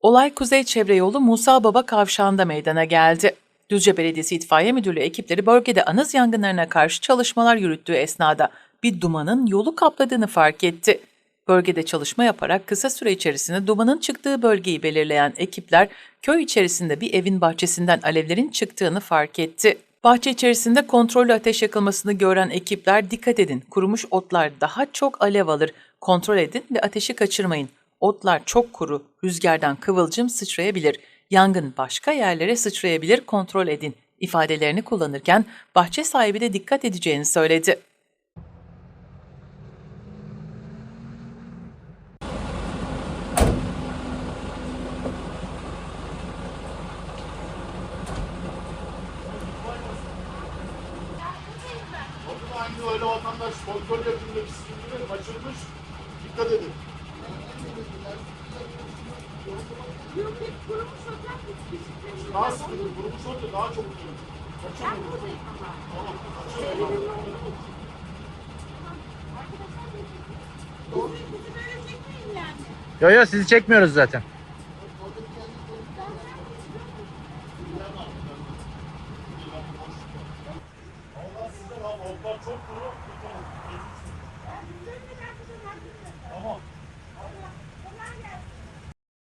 Olay Kuzey Çevre Yolu Musa Baba Kavşağı'nda meydana geldi. Düzce Belediyesi İtfaiye Müdürlüğü ekipleri bölgede anız yangınlarına karşı çalışmalar yürüttüğü esnada bir dumanın yolu kapladığını fark etti. Bölgede çalışma yaparak kısa süre içerisinde dumanın çıktığı bölgeyi belirleyen ekipler köy içerisinde bir evin bahçesinden alevlerin çıktığını fark etti. Bahçe içerisinde kontrollü ateş yakılmasını gören ekipler dikkat edin kurumuş otlar daha çok alev alır kontrol edin ve ateşi kaçırmayın. Otlar çok kuru, rüzgardan kıvılcım sıçrayabilir. Yangın başka yerlere sıçrayabilir, kontrol edin ifadelerini kullanırken bahçe sahibi de dikkat edeceğini söyledi. Aynı öyle vatandaş kontrol bismillah kaçırmış. Dikkat edin. Kurumuş bisiklet Daha sıkıntı, kurumuş olunca daha çabuk kurur. Ben buradayım ama. Tamam, kaçırın. Doğru bizi böyle çekmeyin yani. Yo yo sizi çekmiyoruz zaten. Allah size bak, otlar çok kuru.